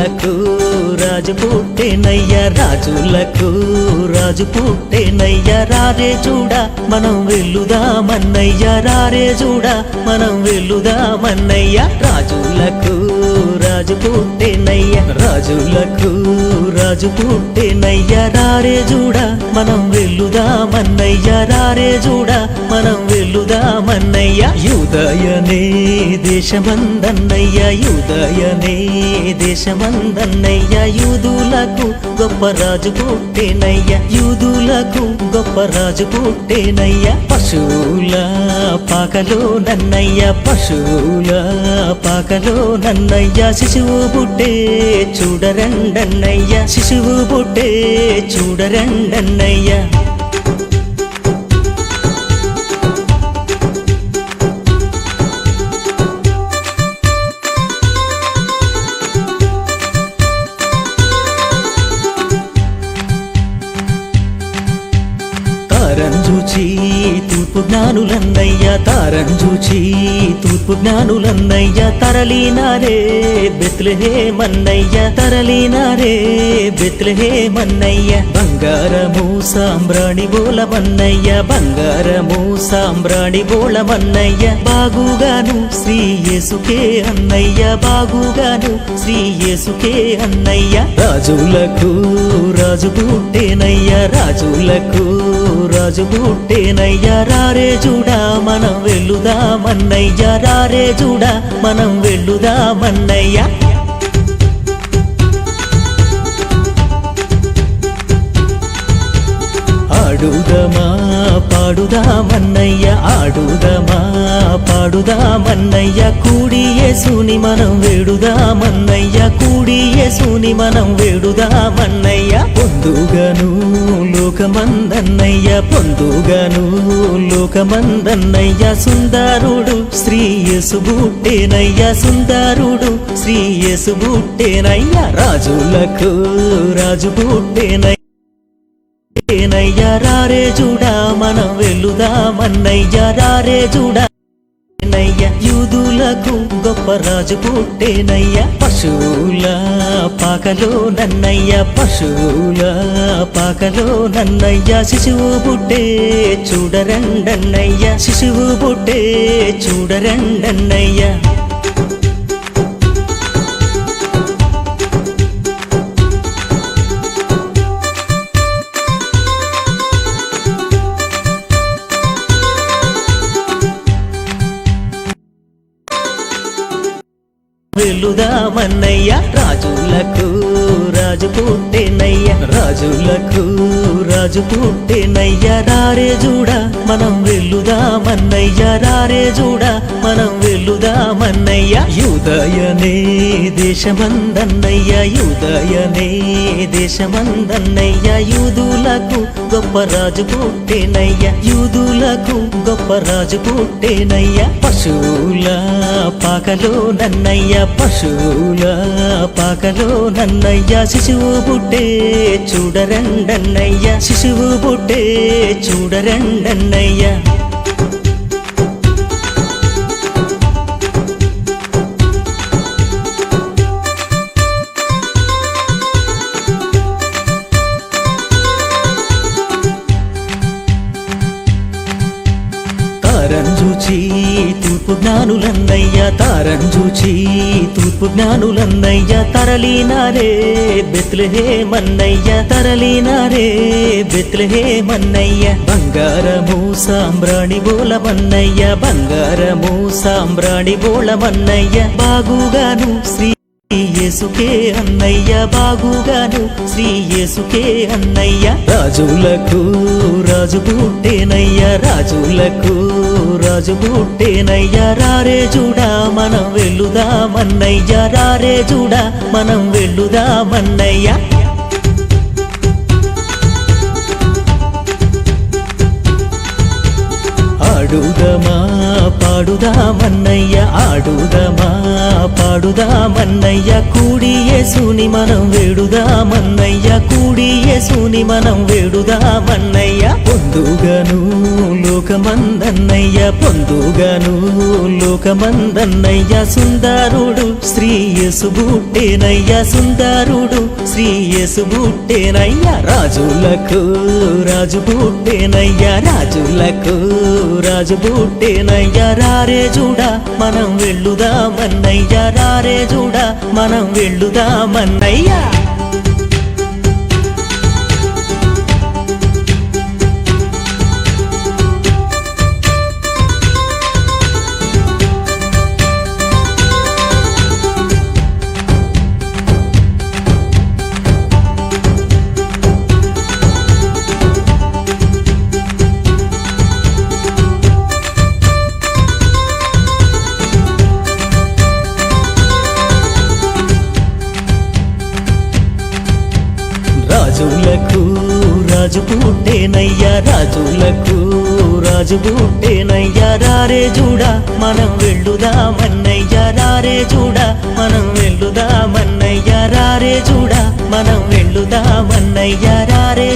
రాజు పుట్టేనయ్య రాజులకు రాజు పుట్టేనయ్య రారే చూడ మనం వెళ్ళుదామన్నయ్య రారే చూడ మనం వెళ్ళుదామన్నయ్య రాజులకు రాజు పుట్టేనయ్య రాజులకు రాజు పుట్టేనయ్య రారే చూడ మనం వెళ్ళుదామన్నయ్య రారే చూడ మనం వెళ్ళుదామన్నయ్య యుదయనే దేశమందన్నయ్య యుదయనే దేశమందన్నయ్య. యూదులకు గొప్ప రాజు పుట్టేనయ్య యూదులకు గొప్ప రాజు పుట్టేనయ్య. పశువుల పాకలో నన్నయ్య పశువుల పాకలో నన్నయ్య. శిశువు పుట్టే చూడరండన్నయ్య శిశువు పుట్టే చూడరండన్నయ్య. జ్ఞానులన్నయ్య తారం చూచి తూర్పు జ్ఞానులన్నయ్య తరలినారే బెత్లహే మన్నయ్య తరలినారే బెత్లహే మన్నయ్య బంగారము సాంబ్రాణి బోలమన్నయ్య బంగారము సాంబ్రాణి బోలమన్నయ్య. బాగుగాను శ్రీ యేసుకే అన్నయ్య బాగుగాను శ్రీ యేసుకే అన్నయ్య. రాజులకు రాజు పుట్టేనయ్య రాజులకు రాజు పుట్టేనయ్య రారే చూడా మనం వెళ్ళుదామన్నయ్య రారే చూడా మనం వెళ్ళుదామన్నయ్య అడుగమా పాడుదామన్నయ్య ఆడుదామా పాడుదామన్నయ్య కూడి యేసుని మనం వేడుదామన్నయ్య కూడి యేసుని మనం వేడుదామన్నయ్య పొందుగను లోకమందన్నయ్య పొందుగను లోకమందన్నయ్య. సుందరుడు శ్రీ యేసుబుట్టేనయ్య సుందరుడు శ్రీ యేసుబుట్టేనయ్య రాజులకు రాజు బుట్టేనయ్య. ఏనయ్య రారే చూడా మనం వెళ్ళుదామన్నయ్య రారే చూడా. నయ్య యూదులకు గొప్ప రాజు పుట్టేనయ్య. పశువుల పాకలో నన్నయ్య పశువుల పాకలో నన్నయ్య. శిశువు పుట్టే చూడరండన్నయ్య శిశువు పుట్టే చూడరండన్నయ్య. వెళ్ళుదామన్నయ్య రాజులకు రాజు పుట్టేనయ్య రాజులకు రాజు పుట్టేనయ్య రారే చూడ మనం వెళ్ళుదామన్నయ్యా రారే చూడ మనం వెళ్ళుదామన్నయ్య యుదయనే దేశమందన్నయ్యా యుదయనే దేశమందన్నయ్యా. యూదులకు గొప్ప రాజు పుట్టేనయ్య యూదులకు గొప్ప రాజు పుట్టేనయ్య పశువుల పాకలో నన్నయ్యా పశువుల పాకలో నన్నయ్యా. శిశువు పుట్టే చూడరండన్నయ్యా. శిశువు పుట్టే చూడరండన్నయ్య తారం చూచి తూర్పు జ్ఞానులన్నయ్య తారం చూచి తూర్పు జ్ఞానులన్నయ్య తరలినారే బెత్లహే మన్నయ్య తరలినారే బెత్లహే మన్నయ్య బంగారము సాంబ్రాణి బోలమన్నయ్య బంగారము సాంబ్రాణి బోలమన్నయ్య బాగుగాను శ్రీ యేసుకే అన్నయ్య బాగుగాను శ్రీ యేసుకే అన్నయ్య. రాజులకు రాజు పుట్టేనయ్య రాజులకు రాజు పుట్టేనయ్యా రారే చూడా మనం వెళ్ళుదామన్నయ్య రారే చూడా మనం వెళ్ళుదామన్నయ్య అడుగమా పాడుదామన్నయ్య ఆడుదామా పాడుదామన్నయ్య కూడి యేసుని మనం వేడుదామన్నయ్య కూడి యేసుని మనం వేడుదామన్నయ్య పొందుగను లోకమందన్నయ్య పొందుగను లోకమందన్నయ్య. సుందరుడు శ్రీ యేసుబుట్టేనయ్య సుందరుడు శ్రీ యేసుబుట్టేనయ్య రాజులకు రాజు బుట్టేనయ్య రాజులకు రాజు బుట్టేనయ్య. రారే చూడ మనం వెళ్ళుదామన్నయ్య. రారే చూడ మనం వెళ్ళుదామన్నయ్య. రాజులకు రాజు పుట్టేనయ్యా రాజులకు రాజు పుట్టేనయ్యా రారే చూడ మనం వెళ్ళుదామన్నయ్యా రారే చూడ మనం వెళ్ళుదామన్నయ్యా రారే చూడ మనం వెళ్ళుదామన్నయ్యా రారే